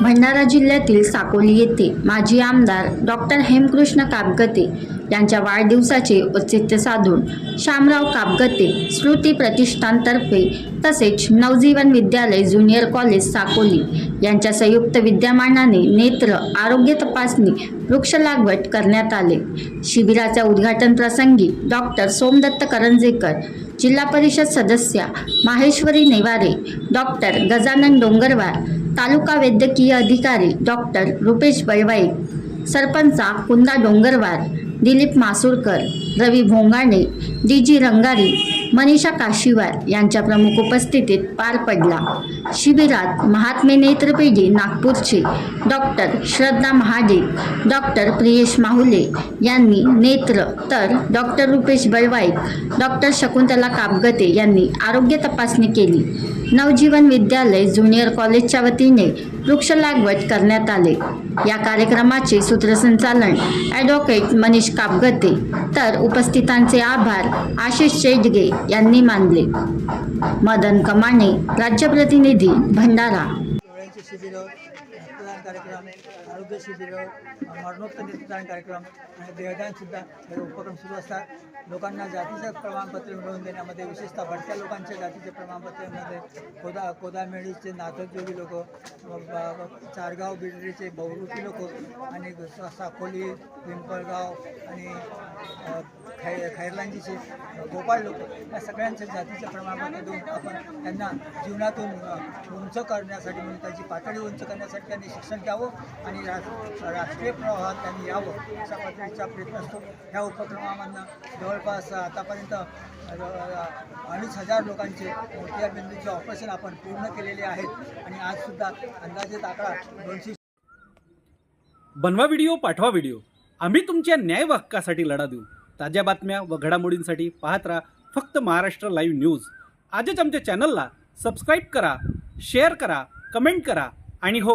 भंडारा जिल्ह्यातील साकोली येथे माजी आमदार डॉक्टर हेमकृष्ण कापगते यांच्या वाढदिवसाचे औचित्य साधून शामराव कापगते स्मृती प्रतिष्ठानतर्फे तसेच नवजीवन विद्यालय ज्युनियर कॉलेज साकोली यांच्या संयुक्त विद्यमानाने नेत्र आरोग्य तपासणी वृक्ष लागवड करण्यात आले. शिबिराच्या उद्घाटन प्रसंगी डॉक्टर सोमदत्त करंजेकर जिल्हा परिषद सदस्या माहेश्वरी नेवारे डॉक्टर गजानन डोंगरवार तालुका वैद्यकीय अधिकारी डॉक्टर रुपेश बळवाईक सरपंचा कुंदा डोंगरवार दिलीप मासुरकर रवी भोंगाणे डी जी रंगारी मनीषा काशीवार यांच्या प्रमुख उपस्थितीत पार पडला. शिबिरात महात्मे नेत्रपेढी नागपूरचे डॉक्टर श्रद्धा महाडिक डॉक्टर प्रियेश माहुले यांनी नेत्र तर डॉक्टर रुपेश बळवाईक डॉक्टर शकुंतला कापगते यांनी आरोग्य तपासणी केली. नवजीवन विद्यालय ज्युनियर कॉलेजच्या वतीने वृक्ष लागवड करण्यात आले. या कार्यक्रमाचे सूत्रसंचालन ॲडव्होकेट मनीष कापगते. तर उपस्थितांचे आभार आशिष शेडगे यांनी मानले. मदन कमाणे राज्य प्रतिनिधी भंडारा डोळ्यांचे कार्यक्रम आरोग्य शिबिर मरणोत्तर नेत्रदान कार्यक्रम आणि देहदानसुद्धा हे उपक्रम सुरू असतात. लोकांना जातीचं प्रमाणपत्र मिळवून देण्यामध्ये विशेषतः भटक्या लोकांच्या जातीचे प्रमाणपत्रामध्ये कोदा कोदामेळीचे नाथजोगी लोक चारगाव बिडरीचे बहुरूपी लोक आणि साखोली पिंपळगाव आणि खै खैरलांजीचे गोपाळ लोक या सगळ्यांच्या जातीचे प्रमाणपत्र देऊन आपण त्यांना जीवनातून उंच करण्यासाठी म्हणून त्यांची पातळी उंच करण्यासाठी त्यांनी शिक्षण घ्यावं आणि राज राष्ट्रीय प्रवाहात त्यांनी यावं अशा पद्धतीचा प्रयत्न असतो. ह्या उपक्रमामधनं जवळपास आतापर्यंत अडीच हजार लोकांचे मोतियाबिंदूचे ऑपरेशन आपण पूर्ण केलेले आहेत आणि आजसुद्धा अंदाजित आकडा दोनशे बनवा व्हिडिओ पाठवा व्हिडिओ. आम्ही तुमच्या न्याय हक्कासाठी लढा देऊ. ताज्या बातम्या व घडामोडींसाठी पाहत राहा फक्त महाराष्ट्र लाईव्ह न्यूज. आजच आमच्या चॅनलला सबस्क्राईब करा शेअर करा कमेंट करा आणि हो